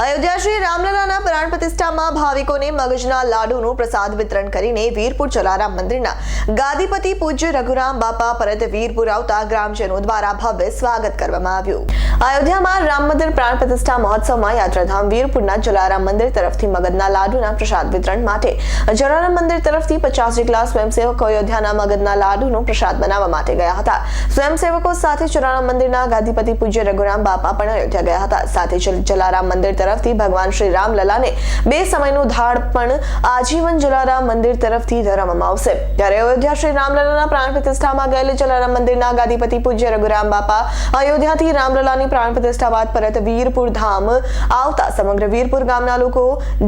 અયોધ્યા શ્રી રામલલાના પ્રાણ પ્રતિષ્ઠામાં ભાવિકોને મગજના લાડુનું પ્રસાદ વિતરણ કરીને વીરપુર જલારામ મંદિરના ગાદીપતિ પૂજ્ય રઘુરામ બાપા પરત વીરપુર આવતા ગ્રામજનો દ્વારા ભવ્ય સ્વાગત કરવામાં આવ્યું. અયોધ્યામાં રામ મંદિર પ્રાણ પ્રતિષ્ઠા મહોત્સવમાં યાત્રાધામ વીરપુરના જલારામ મંદિર તરફથી મગજના લાડુના પ્રસાદ વિતરણ માટે જલારામ મંદિર તરફથી પચાસ જેટલા સ્વયંસેવકો અયોધ્યાના મગજના લાડુનો પ્રસાદ બનાવવા માટે ગયા હતા. સ્વયંસેવકો સાથે જલારામ મંદિરના ગાદીપતિ પૂજ્ય રઘુરામ બાપા પણ અયોધ્યા ગયા હતા. સાથે જલારામ મંદિર તરફથી ભગવાન શ્રી રામલલાને બે સમયનું ધાડ પણ આજીવન જલારામ મંદિર તરફથી ધરવામાં આવશે. ત્યારે અયોધ્યા શ્રી રામલલાના પ્રાણ પ્રતિષ્ઠામાં ગયેલ જલારામ મંદિરના ગાદીપતિ પૂજ્ય રઘુરામ બાપા અયોધ્યાથી રામલલાની પ્રાણ પ્રતિષ્ઠા બાદ પરત વીરપુર ધામ આવતા સમગ્ર વીરપુર ગામના લોકો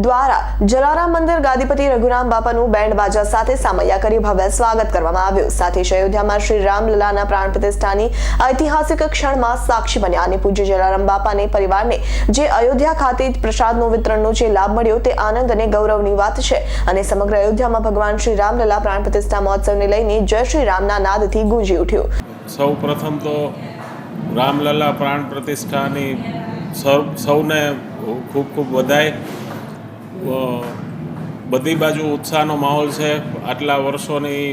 દ્વારા જલારામ મંદિર ગાદીપતિ રઘુરામ બાપાનું બેન્ડ બાજા સાથે સામૈયા કરી ભવ્ય સ્વાગત કરવામાં આવ્યું. સાથે જ અયોધ્યામાં શ્રી રામલલાના પ્રાણ પ્રતિષ્ઠાની ઐતિહાસિક ક્ષણમાં સાક્ષી બન્યા અને પૂજ્ય જલારામ બાપાને પરિવારને જે અયોધ્યા ખાતે પ્રસાદનું વિતરણનો જે લાભ મળ્યો તે આનંદ અને ગૌરવની વાત છે. અને સમગ્ર અયોધ્યામાં ભગવાન શ્રી રામલલા પ્રાણ પ્રતિષ્ઠા મહોત્સવને લઈને જય શ્રી રામના નાદથી ગુંજી ઉઠ્યું. સૌ પ્રથમ તો રામલલા પ્રાણ પ્રતિષ્ઠાની સૌને ખૂબ ખૂબ વધાય બધી બાજુ ઉત્સાહનો માહોલ છે. આટલા વર્ષોની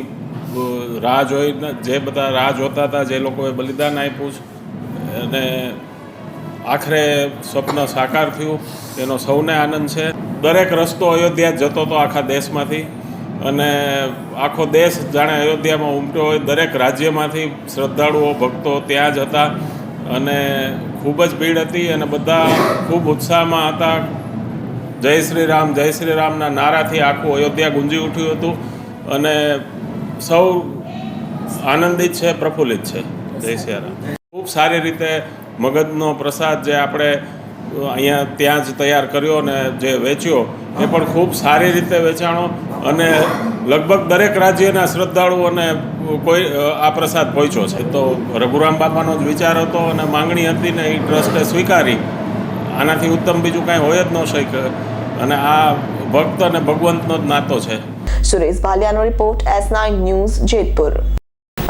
રાહ જોઈને, જે બધા રાહ જોતા હતા, જે લોકોએ બલિદાન આપ્યું છે. અને આખરે સ્વપ્ન સાકાર થયું. તેનો સૌને આનંદ છે. દરેક રસ્તો અયોધ્યા જતો હતો આખા દેશમાંથી. અને આખો દેશ જાણે અયોધ્યામાં ઉમટ્યો હોય. દરેક રાજ્યમાંથી શ્રદ્ધાળુઓ, ભક્તો ત્યાં જ હતા. અને ખૂબ જ ભીડ હતી અને બધા ખૂબ ઉત્સાહમાં હતા. જય શ્રી રામ, જય શ્રી રામના નારાથી આખું અયોધ્યા ગુંજી ઉઠ્યું હતું. અને સૌ આનંદિત છે, પ્રફુલ્લિત છે. જય શ્રી રામ. ખૂબ સારી રીતે મગજનો પ્રસાદ જે આપણે અહીંયા ત્યાં જ તૈયાર કર્યો અને જે વેચ્યો, એ પણ ખૂબ સારી રીતે વેચાણો અને લગભગ દરેક રાજ્યના શ્રદ્ધાળુઓને કોઈ આ પ્રસાદ પહોંચ્યો છે. તો રઘુરામ બાપાનો જ વિચાર હતો અને માંગણી હતી ને એ ટ્રસ્ટે સ્વીકારી. આનાથી ઉત્તમ બીજું કાંઈ હોય જ ન શકે. અને આ ભક્ત અને ભગવંતનો જ નાતો છે. Suresh ભાલિયાનો report S nine news Jetpur.